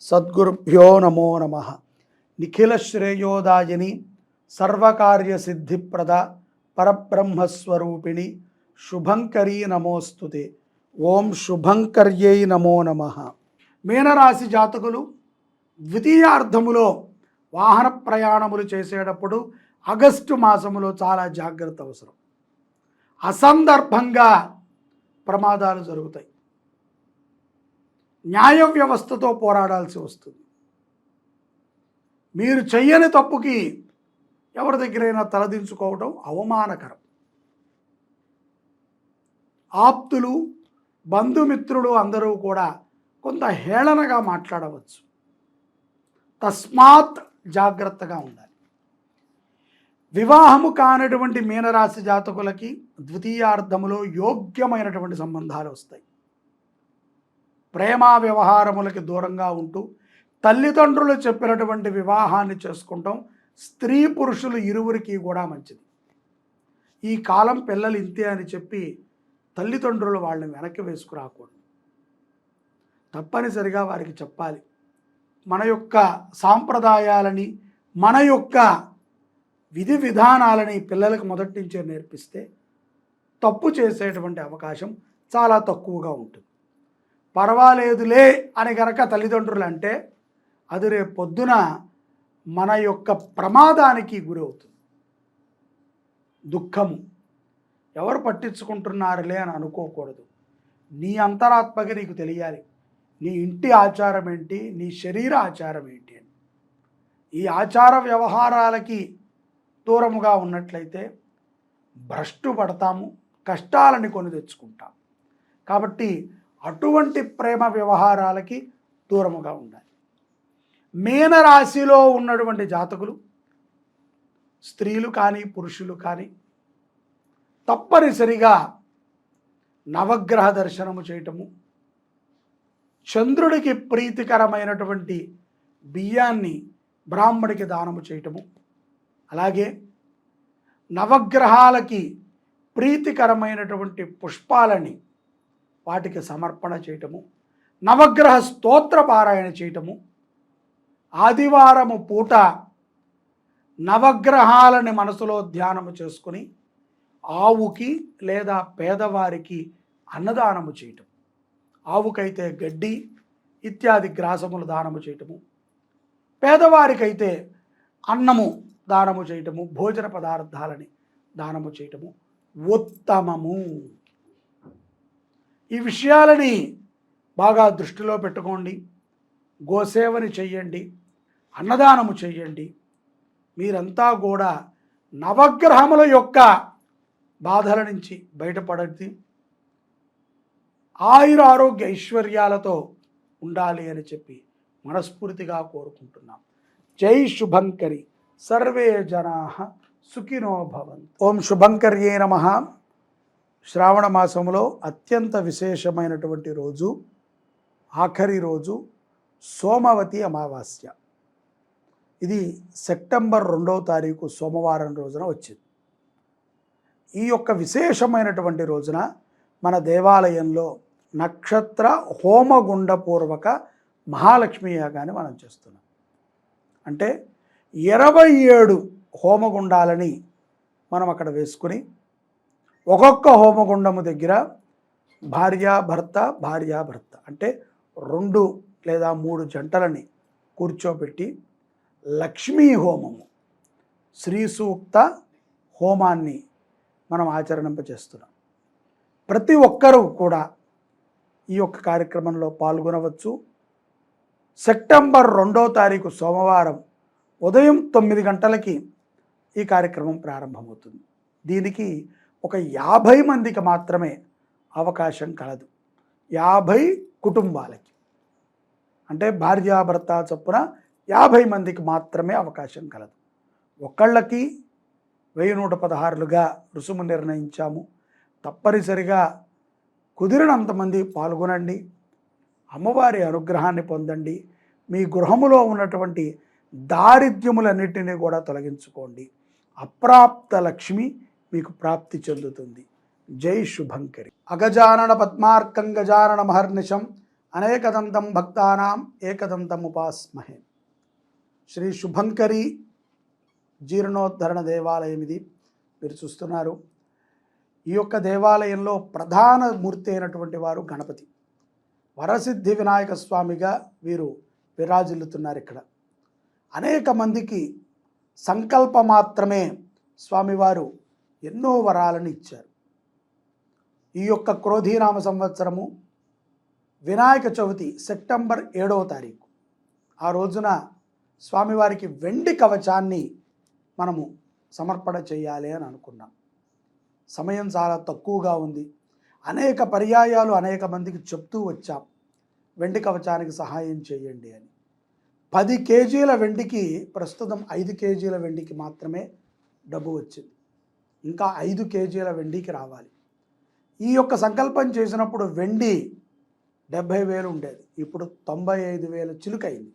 సద్గురుభ్యో నమో నమ. నిఖిల శ్రేయోదాయిని సర్వకార్య సిద్ధిప్రద పరబ్రహ్మస్వరూపిణి శుభంకరీ నమోస్తుతే. ఓం శుభంకర్యై నమో నమ. మీనరాశి జాతకులు ద్వితీయార్థములో వాహన ప్రయాణములు చేసేటప్పుడు ఆగస్టు మాసములో చాలా జాగ్రత్త అవసరం. అసందర్భంగా ప్రమాదాలు జరుగుతాయి. న్యాయ వ్యవస్థతో పోరాడాల్సి వస్తుంది. మీరు చెయ్యని తప్పుకి ఎవరి దగ్గరైనా తలదించుకోవడం అవమానకరం. ఆప్తులు బంధుమిత్రులు అందరూ కూడా కొంత హేళనగా మాట్లాడవచ్చు. తస్మాత్ జాగ్రత్తగా ఉండాలి. వివాహము కానటువంటి మీనరాశి జాతకులకి ద్వితీయార్థములో యోగ్యమైనటువంటి సంబంధాలు వస్తాయి. ప్రేమ వ్యవహారములకి దూరంగా ఉంటూ తల్లిదండ్రులు చెప్పినటువంటి వివాహాన్ని చేసుకుంటాం. స్త్రీ పురుషులు ఇరువురికి కూడా మంచిది. ఈ కాలం పిల్లలు ఇంతే అని చెప్పి తల్లిదండ్రులు వాళ్ళని వెనక్కి వేసుకురాకూడదు. తప్పనిసరిగా వారికి చెప్పాలి. మన యొక్క సాంప్రదాయాలని మన యొక్క విధి విధానాలని పిల్లలకు మొదటి నుంచే నేర్పిస్తే తప్పు చేసేటువంటి అవకాశం చాలా తక్కువగా ఉంటుంది. పర్వాలేదులే అని గనక తల్లిదండ్రులు అంటే అది రేపు పొద్దున మన యొక్క ప్రమాదానికి గురవుతుంది. దుఃఖము. ఎవరు పట్టించుకుంటున్నారులే అని అనుకోకూడదు. నీ అంతరాత్మకి నీకు తెలియాలి. నీ ఇంటి ఆచారం ఏంటి? నీ శరీర ఆచారం ఏంటి అని. ఈ ఆచార వ్యవహారాలకి దూరముగా ఉన్నట్లయితే భ్రష్టు పడతాము కష్టాలని కొని తెచ్చుకుంటాం కాబట్టి అటువంటి ప్రేమ వ్యవహారాలకి దూరముగా ఉండాలి. మీనరాశిలో ఉన్నటువంటి జాతకులు స్త్రీలు కానీ పురుషులు కానీ తప్పనిసరిగా నవగ్రహ దర్శనము చేయటము చంద్రుడికి ప్రీతికరమైనటువంటి బియ్యాన్ని బ్రాహ్మడికి దానము చేయటము అలాగే నవగ్రహాలకి ప్రీతికరమైనటువంటి పుష్పాలని వాటికి సమర్పణ చేయటము నవగ్రహ స్తోత్ర పారాయణ చేయటము ఆదివారము పూట నవగ్రహాలని మనసులో ధ్యానము చేసుకుని ఆవుకి లేదా పేదవారికి అన్నదానము చేయటం ఆవుకైతే గడ్డి ఇత్యాది గ్రాసములు దానము చేయటము పేదవారికైతే అన్నము దానము చేయటము భోజన పదార్థాలని దానము చేయటము ఉత్తమము. ఈ విషయాలని బాగా దృష్టిలో పెట్టుకోండి. గోసేవని చెయ్యండి. అన్నదానము చెయ్యండి. మీరంతా కూడా నవగ్రహముల యొక్క బాధల నుంచి బయటపడద్ది ఆయుర ఆరోగ్య ఐశ్వర్యాలతో ఉండాలి అని చెప్పి మనస్ఫూర్తిగా కోరుకుంటున్నాం. జై శుభంకరి. సర్వే జనా సుఖినో భవన్ ఓం శుభంకర్యే నమ. శ్రావణ మాసంలో అత్యంత విశేషమైనటువంటి రోజు ఆఖరి రోజు సోమవతి అమావాస్య. ఇది సెప్టెంబర్ రెండవ తారీఖు సోమవారం రోజున వచ్చింది. ఈ యొక్క విశేషమైనటువంటి రోజున మన దేవాలయంలో నక్షత్ర హోమగుండపూర్వక మహాలక్ష్మి యాగాన్ని మనం చేస్తున్నాం. అంటే ఇరవై ఏడు హోమగుండాలని మనం అక్కడ వేసుకుని ఒక్కొక్క హోమగుండము దగ్గర భార్య భర్త భార్య భర్త అంటే రెండు లేదా మూడు జంటలని కూర్చోబెట్టి లక్ష్మీ హోమము శ్రీ సూక్త హోమాన్ని మనం ఆచరణింపచేస్తున్నాం ప్రతి ఒక్కరూ కూడా ఈ యొక్క కార్యక్రమంలో పాల్గొనవచ్చు. సెప్టెంబర్ రెండో తారీఖు సోమవారం ఉదయం తొమ్మిది గంటలకి ఈ కార్యక్రమం ప్రారంభమవుతుంది. దీనికి ఒక యాభై మందికి మాత్రమే అవకాశం కలదు. యాభై కుటుంబాలకి. అంటే భార్యాభర్త చొప్పున యాభై మందికి మాత్రమే అవకాశం కలదు. ఒకళ్ళకి వెయ్యి నూట పదహారులుగా రుసుము నిర్ణయించాము. తప్పనిసరిగా కుదిరినంతమంది పాల్గొనండి. అమ్మవారి అనుగ్రహాన్ని పొందండి. మీ గృహములో ఉన్నటువంటి దారిద్ర్యములన్నిటినీ కూడా తొలగించుకోండి. అప్రాప్త లక్ష్మి మీకు ప్రాప్తి చెందుతుంది. జై శుభంకరి. అగజానన పద్మార్కం గజానన మహర్నిశం అనేకదంతం భక్తానాం ఏకదంతం ఉపాస్మహే శ్రీ శుభంకరి జీర్ణోద్ధరణ దేవాలయం ఇది మీరు చూస్తున్నారు. ఈ యొక్క దేవాలయంలో ప్రధాన మూర్తి అయినటువంటి వారు గణపతి. వరసిద్ధి వినాయక స్వామిగా వీరు విరాజిల్లుతున్నారు ఇక్కడ. అనేక మందికి సంకల్ప మాత్రమే స్వామివారు ఎన్నో వరాలను ఇచ్చారు. ఈ యొక్క క్రోధీనామ సంవత్సరము వినాయక చవితి సెప్టెంబర్ ఏడవ తారీఖు. ఆ రోజున స్వామివారికి వెండి కవచాన్ని మనము సమర్పణ చేయాలి అని అనుకున్నాం. సమయం చాలా తక్కువగా ఉంది. అనేక పర్యాయాలు అనేక మందికి చెప్తూ వచ్చాం. వెండి కవచానికి సహాయం చేయండి అని. పది కేజీల వెండికి ప్రస్తుతం ఐదు కేజీల వెండికి మాత్రమే డబ్బు వచ్చింది. ఇంకా ఐదు కేజీల వెండికి రావాలి. ఈ యొక్క సంకల్పం చేసినప్పుడు వెండి డెబ్భై వేలు ఉండేది. ఇప్పుడు తొంభై ఐదు వేల చిలుకైంది.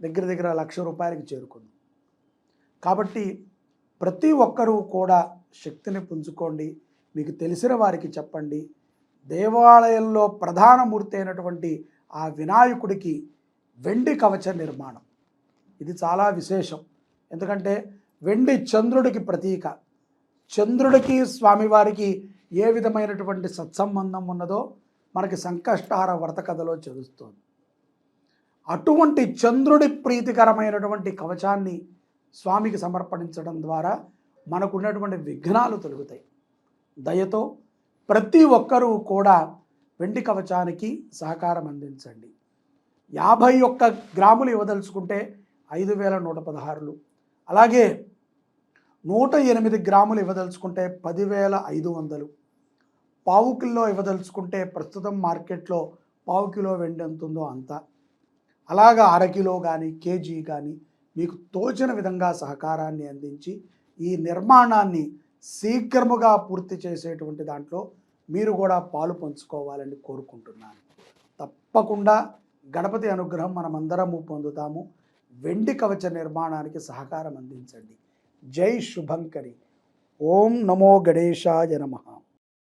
దగ్గర దగ్గర లక్ష రూపాయలకి చేరుకుంది. కాబట్టి ప్రతి ఒక్కరూ కూడా శక్తిని పుంజుకోండి. మీకు తెలిసిన వారికి చెప్పండి. దేవాలయంలో ప్రధాన మూర్తి అయినటువంటి ఆ వినాయకుడికి వెండి కవచ నిర్మాణం. ఇది చాలా విశేషం. ఎందుకంటే వెండి చంద్రుడికి ప్రతీక. చంద్రుడికి స్వామివారికి ఏ విధమైనటువంటి సత్సంబంధం ఉన్నదో మనకి సంకష్టహార వ్రత కథలో చదువుతోంది. అటువంటి చంద్రుడి ప్రీతికరమైనటువంటి కవచాన్ని స్వామికి సమర్పించడం ద్వారా మనకున్నటువంటి విఘ్నాలు తొలుగుతాయి. దయతో ప్రతి ఒక్కరూ కూడా వెండి కవచానికి సహకారం అందించండి. యాభై ఒక్క గ్రాములు ఇవ్వదలుచుకుంటే ఐదు వేల నూట పదహారులు. అలాగే నూట ఎనిమిది గ్రాములు ఇవ్వదలుచుకుంటే పదివేల ఐదు వందలు. పావు కిలో ఇవ్వదలుచుకుంటే ప్రస్తుతం మార్కెట్లో పావు కిలో వెండి ఎంత ఉందో అంత. అలాగా అరకిలో కానీ కేజీ కానీ మీకు తోచిన విధంగా సహకారాన్ని అందించి ఈ నిర్మాణాన్ని శీఘ్రముగా పూర్తి చేసేటువంటి దాంట్లో మీరు కూడా పాలు పంచుకోవాలని కోరుకుంటున్నాను. తప్పకుండా గణపతి అనుగ్రహం మనమందరము పొందుతాము. వెండి కవచ నిర్మాణానికి సహకారం అందించండి. జై శుభంకరి ఓం నమో గణేశాయ నమః